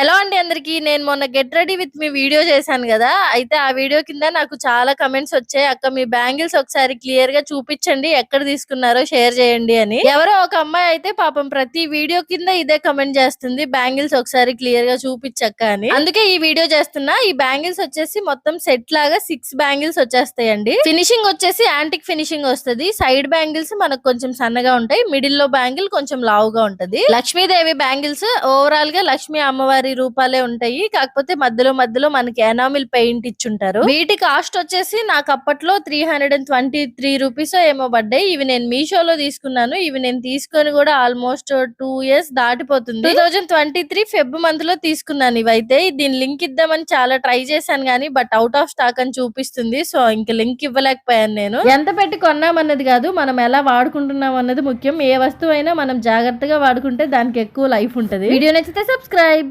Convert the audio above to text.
Hello అండి అందరికి. నేను మొన్న get ready with me video చేశాను కదా. అయితే ఆ వీడియో కింద నాకు చాలా కమెంట్స్ వచ్చాయి. అక్క మీ బ్యాంగిల్స్ ఒకసారి క్లియర్గా చూపించండి. ఎక్కడ తీసుకున్నారో షేర్ చేయండి అని. ఎవరో ఒక అమ్మాయి అయితే పాపం ప్రతి వీడియో కింద ఇదే కమెంట్ చేస్తుంది. బ్యాంగిల్స్ ఒకసారి క్లియర్గా చూపించక్క అని. అందుకే ఈ వీడియో చేస్తున్నా. ఈ బ్యాంగిల్స్ వచ్చేసి మొత్తం సెట్ లాగా సిక్స్ బ్యాంగిల్స్ వచ్చేస్తాయండి. ఫినిషింగ్ వచ్చేసి యాంటిక్ ఫినిషింగ్ వస్తది. సైడ్ బ్యాంగిల్స్ మనకు కొంచెం సన్నగా ఉంటాయి. మిడిల్లో బ్యాంగిల్ కొంచెం లావుగా ఉంటది. లక్ష్మీదేవి బ్యాంగిల్స్ ఓవరాల్గా లక్ష్మీ అమ్మవారి రూపాలే ఉంటాయి. కాకపోతే మధ్యలో మధ్యలో మనకి ఎనామిల్ పెయింట్ ఇచ్చుంటారు. వీటి కాస్ట్ వచ్చేసి నాకు అప్పట్లో three hundred and twenty three rupees ఏమో పడ్డాయి. ఇవి నేను మీషోలో తీసుకున్నాను. ఇవి నేను తీసుకొని కూడా ఆల్మోస్ట్ టూ ఇయర్స్ దాటిపోతుంది. Two thousand twenty three Feb మంత్లో తీసుకున్నాను ఇవైతే. దీని లింక్ ఇద్దామని చాలా ట్రై చేశాను కానీ బట్ అవుట్ ఆఫ్ స్టాక్ అని చూపిస్తుంది. సో ఇంక లింక్ ఇవ్వలేకపోయాను నేను. ఎంత పెట్టి కొన్నామన్నది కాదు మనం ఎలా వాడుకుంటున్నాం అన్నది ముఖ్యం. ఏ వస్తువు అయినా మనం జాగ్రత్తగా వాడుకుంటే దానికి ఎక్కువ లైఫ్ ఉంటుంది. వీడియో నచ్చితే సబ్స్క్రైబ్